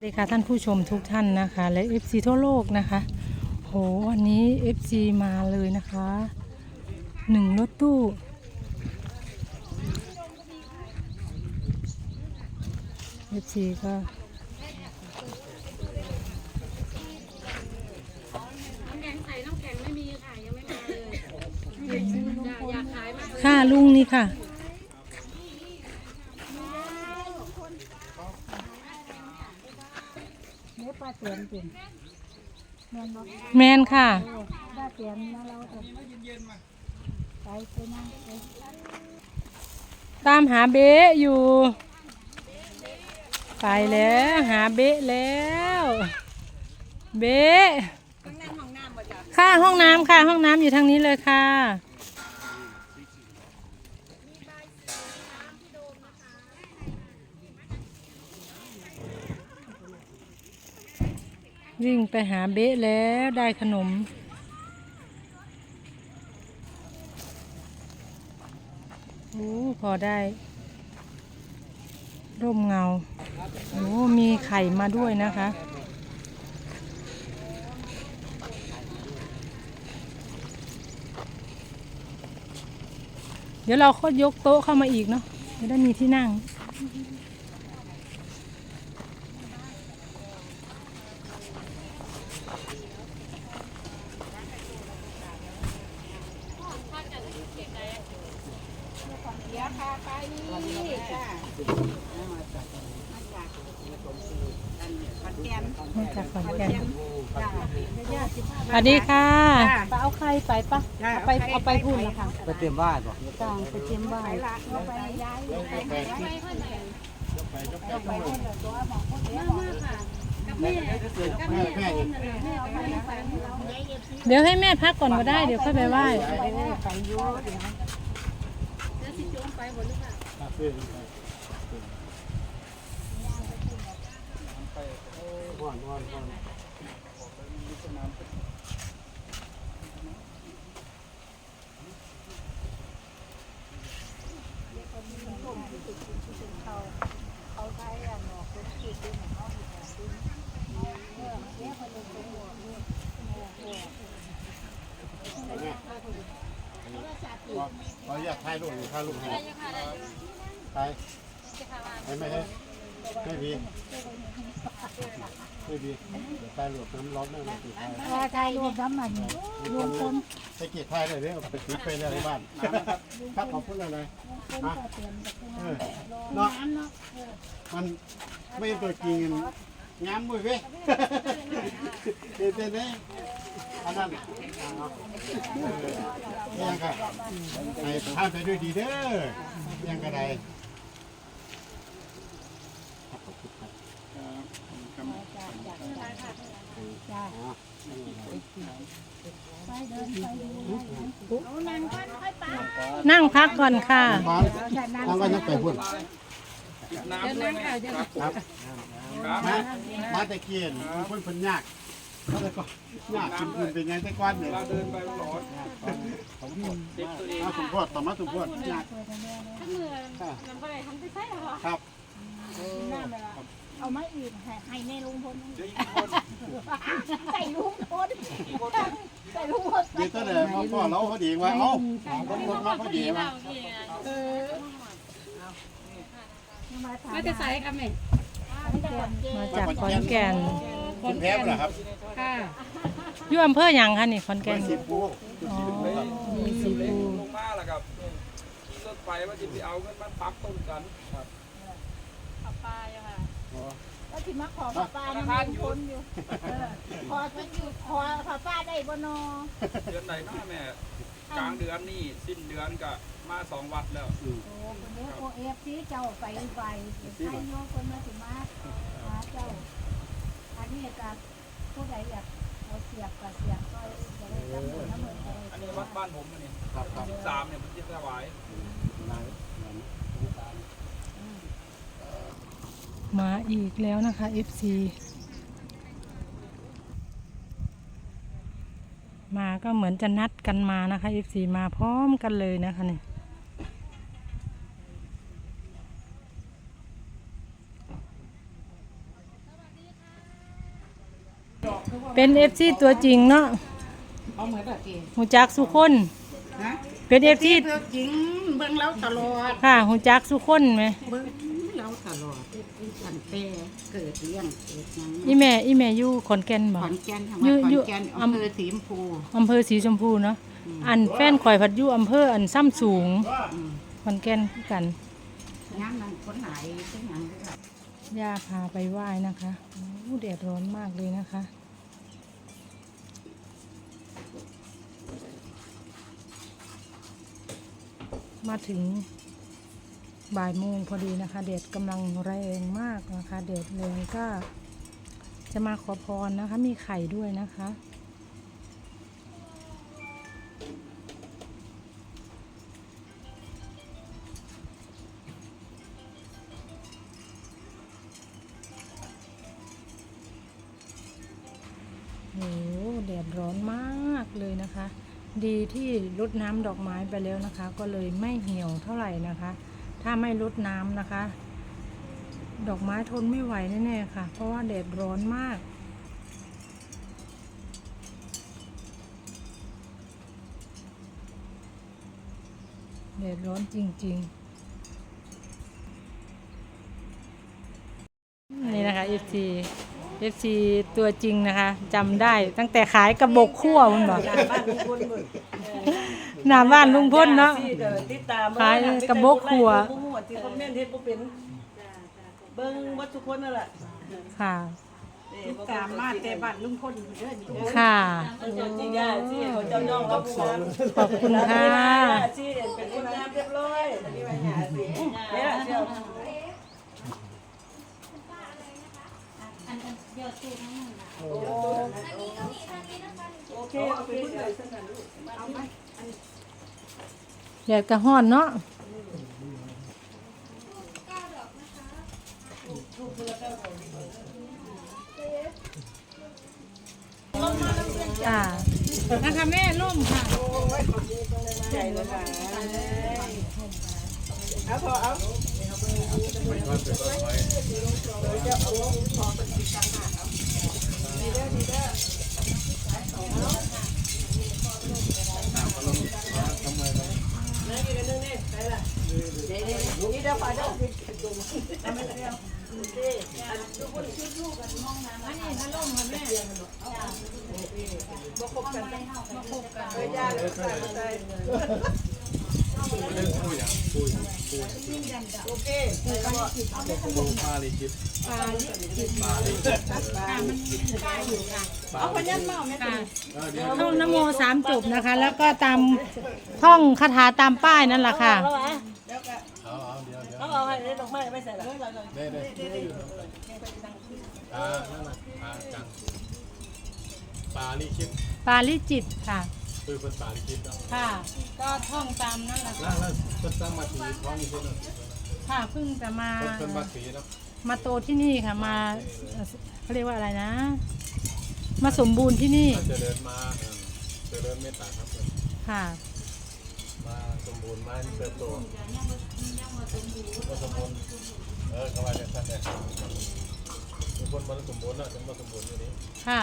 สวัสดีค่ะท่านผู้ชมทุกท่านนะคะ และ FC ทั่วโลกนะคะ โหวันนี้ FC มาเลยนะคะหนึ่งรถตู้ FC ก็น้ำแข็งใส่น้ำแข็งไม่มีค่ะยังไม่มาเลยอยากอยากขายมากค่ะ ลุงนี่ค่ะเปลาเตียนแม่นบ่แมนค่ะปลาเตียนแล้วเราจะไปไปนั่งไปตามหาเบ๊ะอยู่ ไปแล้วหาเบ๊ะแล้ว เบ๊ะค่ะห้องน้ำค่ะห้องน้ำอยู่ทางนี้เลยค่ะ วิ่งไปหาเบ๊ะแล้วได้ขนม โอ้พอได้ ร่มเงา โอ้มีไข่มาด้วยนะคะ เดี๋ยวเราก็ยกโต๊ะเข้ามาอีกเนาะจะได้มีที่นั่ง มาจากขอนแก่นสวัสดีค่ะไปเอาไข่ไปปะเอาไปเอาไปพูดละค่ะไปเตรียมบ้านบ่จางไปเตรียมบ้านเอาไปย้ายเดี๋ยวให้แม่พักก่อนก็ได้ เดี๋ยวค่อยไปไหว้ ไปอยู่เดี๋ยวเราอยากถ่ายรูปถ่ายรูปให้ ถ่ายให้ไหมให้ไม่ดีไม่ดีเดี๋ยวถ่ายรูปน้ำร้อนนั่นนะติดถ่ายปลาไทยรวมน้ำมันรวมคนใช้กีดถ่ายเลยเนี่ยไปติดไปเลยที่บ้านครับขอบคุณเลยคนปลาเตียนกับคนเออเนาะมันไม่ตัวจริงงามมือเว้ยเต้นเนี่ยอันนั้นยังค่ะให้ท่านไปด้วยดีเด้อยังกระได จ้าไปเดิ นไปดูนั่งพักก่อนค่ะร้อนต้องก็ยังไปหุ่นครับมามาตะเกียนเพิ่นเพิ่นยากเขาแต่ก็ยากคุณคุณเป็นไงแต่ก้อนเนี่ยเดินไปร้อนมาสมโพธิต่อมาสมโพธิยากทั้งมือลำไปทำไปใช่เหรอครับ เอามาอีกให้ให้แม่ลุงพลใส่ลุงพลใส่ลุงพลเดี๋ยวตัวเดียวมาพ่อเราเขาดีว่าเอ้าคนคนมาเขาดีว่าไม่จะใส่ครับแม่มาจากขอนแก่นคุณแพ้เหรอครับค่ะอยู่อำเภอหยังคะนี่ขอนไปแก่นสิบปูอ๋อมีสีภูลงมาแล้วครับขี่รถไปว่าจะไปเอาเงินมาปักต้นกันครับ แล้วที่มาขอป้าน้ำลุงพลอยู่ขอมันอยู่ขอขอป้าได้บ่นอเดือนไหนเนาะแม่ กลางเดือนนี่สิ้นเดือนก็มาสองวัดแล้ว โอ้คนนี้โอเอฟซีเจ้าไปไปใครโยคนมาถึงมาหาเจ้า อันนี้กับผู้ใดอยากเอาเสียบกับเสียบก็จะได้รับผลน้ำมันจะได้อันนี้วัดบ้านผมอันนี้ครับครับสิบสามเนี่ยมันจะถวาย มาอีกแล้วนะคะ FC มาก็เหมือนจะนัดกันมานะคะ FC มาพร้อมกันเลยนะคะเนี่ยเป็นเอฟซีตัวจริงเนาะเอาเหมือนแบบเองหูจักสุคนนะเป็นเอฟซีเรื่องจริงเบิ่งแล้วตลอด ค่ะหูจักสุคนไหมเบิ่งแล้ว ตลอดตั้งแต่เกิดเลี้ยงเกิดหยังอีแม่อีแม่อยู่ขอนแก่นบ่ ขอนแก่นทำอยู่ว่าขอนอยู่ แก่นอำอำเภอสีชมพูอำเภอสีชมพูเนาะอันแฟนข่อยพัดอยู่อำเภออันซ้ำสูงอืมขอนแก่นคือกันงานนั้นคนหลายเป็นหยังด้วยค่ะย่าพาไปไหว้นะคะโอ้แดดร้อนมากเลยนะคะ มาถึง บ่ายโมงพอดีนะคะแดดกำลังแรงมากนะคะแดดแรงก็จะมาขอพรนะคะ มีไข่ด้วยนะคะโอ้โหแดดร้อนมากเลยนะคะ ดีที่รดน้ำดอกไม้ไปแล้วนะคะ ก็เลยไม่เหี่ยวเท่าไหร่นะคะ ถ้าไม่รดน้ำนะคะ ดอกไม้ทนไม่ไหวแน่ๆค่ะ เพราะว่าแดดร้อนมากแดดร้อนจริงๆ นี่นะคะ FC FC ตัวจริงนะคะจำได้ตั้งแต่ขายกระบอกขั้วมันบอก หน้าบ้านลุงพ้นเนาะติดตามขายกระบอกขัวผู้หัวที่คอมเมนต์เฮ็ดบ่เป็นเบิ่งวัดทุกคนนั่นแหละค่ะ ติดตามมาแต่บ้านลุงพลอยู่เด้อนี่เด้อค่ะมันจะจริงอะที่เขาเจ้าย่องรับผู้งามขอบคุณค่ะที่เป็นผู้งามเรียบร้อยเนี่ยเชียวอันอันเดียวตู้ทั้งหมดน่ะโอเคเอาไปพูดเลยสนั่นลูก แดดกระห้อนเนาะอ่านะคะแม่ร่มค่ะใหญ่เลยค่ะเอาพอเอา นั่งอยู่กันหนึ่งแน่ใช่ไหมนี่ได้พาด้วยทำอะไรอะโอเคดูพวกชู้ชู้กันมองน้ำอันนี้น้ำร่ำค่ะแม่โอเคบกบกกันบกบกกันเลยย่าเลยใส่เลย ท่องนโมสามจบนะคะ แล้วก็ตามท่องคาถาตามป้ายนั่นแหละค่ะ เอาเอาเอาให้ได้ดอกไม้ไม่ใส่ละได้ได้อ่านั่นน่ะอ่าจังปลาลิคิดปาลิจิตค่ะ คือเป็นปลาลิคิดเนาะค่ะ ก็ท่องตามนั่นแหละล่าค่ะงล่างเพิ่นตั้งมาสีท้องนี่เพิ่นเนาะค่ะเพิ่งจะมา เพิ่นเพิ่นมาสีเนาะมาโตที่นี่ค่ะมาเอ่อเขาเรียกว่าอะไรนะ มาสมบูรณ์ที่นี่มาเจริญมาเออเจริญเมตตาครับเพิ่นค่ะ มาสมบูรณ์มาเติบโตมาสมบูรณ์เออเขาว่าอย่างนั้นแหละทุกคนมาสมบูรณ์เนาะจะมาสมบูรณ์อยู่นี่ค่ะ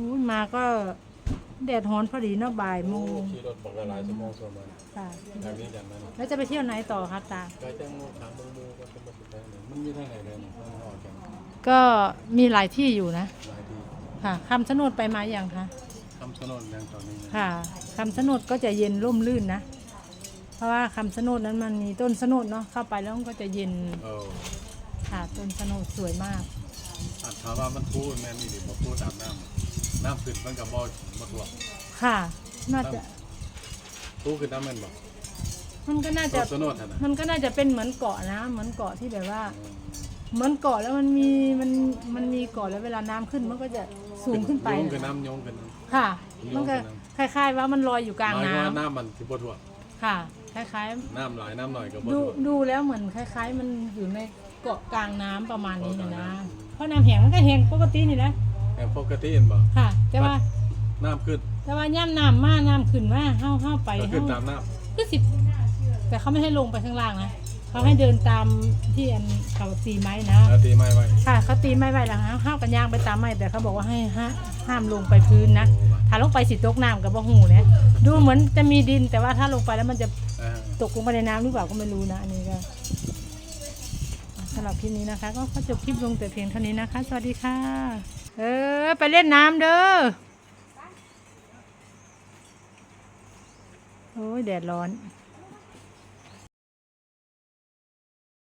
อุ้ยมาก็แดดฮ้อนพอดีเนาะบ่ายโมงขี่รถบอกละหลายชั่วโมงประมาณค่ะทางนี้จากนั้นแล้วจะไปเที่ยวไหนต่อคะตาไกลจังทางเมืองมูก็เป็นมาสุดท้ายเลยมันมีทางไหนเลยเนี่ยมันหอดกันก็มีหลายที่อยู่นะ หลายที่ ค่ะคำชะโนดไปมาอย่างคะคำชะโนดยังตอนนี้นะค่ะคำชะโนดก็จะเย็นร่มรื่นนะ เพราะว่าคำชะโนดนั้นมันมีต้นชะโนดเนาะเข้าไปแล้วมันก็จะเย็นเออค่ะต้นชะโนดสวยมาก อัดถามว่ามันพูดแม่นนี่ดิบ่พูดอาบน้ำน้ำขึ้นมันกับบ่บ่ท่วมค่ะ น่าจะพูดขึ้นน้ำแม่นบ่มันก็น่าจะต้นชะโนดหั่นน่ะมันก็น่าจะเป็นเหมือนเกาะนะ เหมือนเกาะที่แบบว่า อืม เหมือนเกาะแล้วมันมีมันมันมีเกาะแล้วเวลาน้ำขึ้นมันก็จะสูงขึ้นไป โยงขึ้นน้ำโยงขึ้นน้ำค่ะ โยงมันก็ขึ้นคล้าย ๆ ว่ามันลอยอยู่กลางน้อยน้ำกว่าน้ำมันสิบ่ท่วมค่ะ คล้ายน้ำหลายน้ำหน่อยก็บ่ๆ ดูท่วมดูแล้วเหมือนคล้าย ๆ มันอยู่ในเกาะกลางน้ำประมาณนี้นะนะเพราะน้ำแห้งมันก็แห้งปกตินี่แหละแต่ปกติเห็นบ่ค่ะ แต่ว่าน้ำขึ้นแต่ว่าย่ำน้ำมาน้ำขึ้นมาเฮาเฮาไปก็เฮาขึ้นตามน้ก็สิบแต่เขาไม่ให้ลงไปข้างล่างนะ เขาให้เดินตามที่อันเขาตีไม้นะำแล้วตีไม้ไว้ค่ะเขาตีไม้ไว้แล้วฮะห้าวกันย่างไปตามไม้แต่เขาบอกว่าให้ห้าห้ามลงไปพื้นนะถ้าลงไปสิตกน้ำกับบ่หูเนี่ยดูเหมือนจะมีดินแต่ว่าถ้าลงไปแล้วมันจะอ่าตกลงไปในน้ำหรือเปล่าก็ไม่รู้นะอันนี้ก็สำหรับคลิปนี้นะคะ ก็ขอจบคลิปลงแต่เพียงเท่านี้นะคะ สวัสดีค่ะ เออ ไปเล่นน้ำเด้อโอ้ยแดดร้อน